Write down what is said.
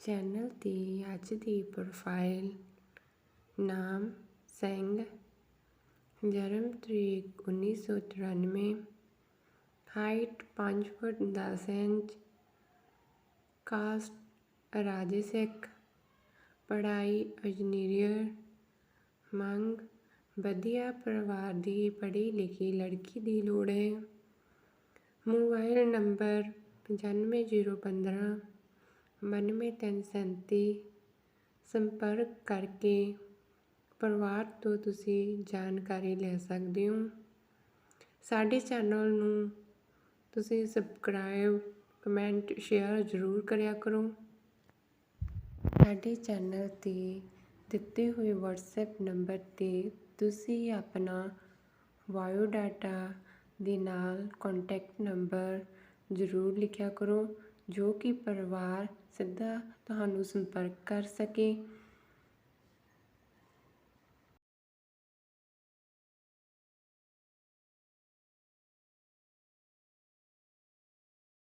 Channel ਦੀ ਅੱਜ ਦੀ profile ਨਾਮ ਸਿੰਘ ਜਨਮ ਤਰੀਕ ਉੱਨੀ ਸੌ ਚੁਰਾਨਵੇਂ ਹਾਈਟ ਪੰਜ ਫੁੱਟ ਦਸ ਇੰਚ ਕਾਸਟ ਰਾਜੇ ਸਿੱਖ ਪੜ੍ਹਾਈ ਇੰਜੀਨੀਅਰ ਮੰਗ, ਵਧੀਆ ਪਰਿਵਾਰ ਦੀ ਪੜ੍ਹੀ ਲਿਖੀ ਲੜਕੀ ਦੀ ਲੋੜ ਹੈ। ਮੋਬਾਈਲ ਨੰਬਰ ਪਚਾਨਵੇਂ ਜ਼ੀਰੋ ਪੰਦਰਾਂ ਬਾਨਵੇਂ ਤਿੰਨ ਸੈਂਤੀ ਸੰਪਰਕ ਕਰਕੇ ਪਰਿਵਾਰ ਤੋਂ ਤੁਸੀਂ ਜਾਣਕਾਰੀ ਲੈ ਸਕਦੇ ਹੋ। ਸਾਡੇ ਚੈਨਲ ਨੂੰ ਤੁਸੀਂ ਸਬਸਕ੍ਰਾਈਬ, ਕਮੈਂਟ, ਸ਼ੇਅਰ ਜ਼ਰੂਰ ਕਰਿਆ ਕਰੋ। ਸਾਡੇ ਚੈਨਲ 'ਤੇ ਦਿੱਤੇ ਹੋਏ WhatsApp ਨੰਬਰ 'ਤੇ ਤੁਸੀਂ ਆਪਣਾ ਬਾਇਓ ਡਾਟਾ ਦੇ ਨਾਲ ਕੰਟੈਕਟ ਨੰਬਰ ਜ਼ਰੂਰ ਲਿਖਿਆ ਕਰੋ। ਜੋ ਕਿ ਪਰਿਵਾਰ ਸਿੱਧਾ ਤੁਹਾਨੂੰ ਸੰਪਰਕ ਕਰ ਸਕੇ।